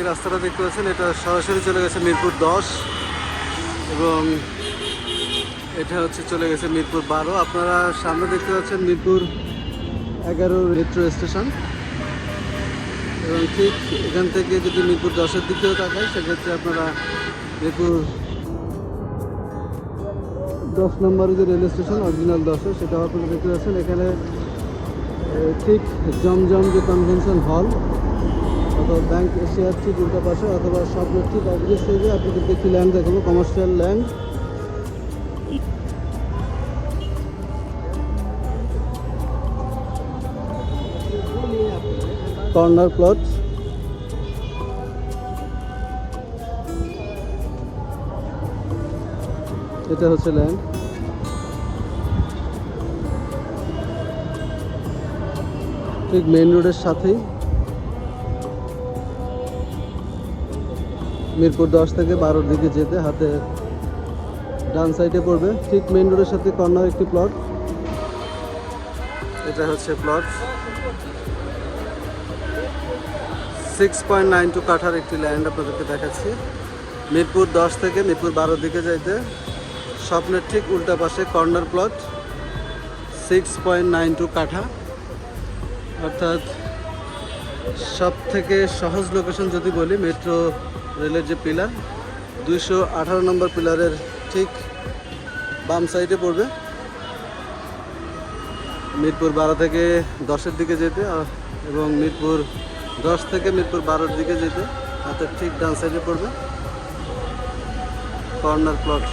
রাস্তাটা দেখতে পাচ্ছেন, এটা সরাসরি চলে গেছে মিরপুর দশ এবং এটা হচ্ছে চলে গেছে মিরপুর বারো। আপনারা সামনে দেখতে পাচ্ছেন মিরপুর এগারো মেট্রো স্টেশন এবং ঠিক এখান থেকে যদি মিরপুর দশের দিকেও তাকায় সেক্ষেত্রে আপনারা মিরপুর দশ নম্বরে যে রেল স্টেশন, অরিজিনাল দশে সেটাও আপনারা দেখতে পাচ্ছেন। এখানে ঠিক জমজম যে কনভেনশন হল অথবা ব্যাংক এশিয়ার ঠিক উল্টা পাশে অথবা স্বপ্নের ঠিক অপোজিট সাইডে আপনাদেরকে একটি ল্যান্ড দেখাবো কমার্শিয়াল ল্যান্ড কর্নার প্লট এটা হচ্ছে ল্যান্ড ঠিক মেইন রোডের সাথেই। মিরপুর দশ থেকে বারোর দিকে যেতে হাতে ডান সাইডে পড়বে। ঠিক মেইন রোডের সাথে কর্নার একটি প্লট এটা হচ্ছে plot six point nine two কাঠার একটি ল্যান্ড আপনাদেরকে দেখাচ্ছি। মিরপুর দশ থেকে মিরপুর বারোর দিকে যাইতে। স্বপ্নের ঠিক উল্টা পাশে corner plot six point nine two কাঠা। অর্থাৎ সব থেকে সহজ লোকেশন যদি বলি মেট্রো রেলের যে পিলার দুইশো আঠারো নম্বর পিলারের ঠিক বাম সাইডে পড়বে। মিরপুর বারো থেকে দশের দিকে যেতে এবং মিরপুর দশ থেকে মিরপুর বারোর দিকে যেতে, হাতের ঠিক ডান সাইডে পড়বে। Corner plot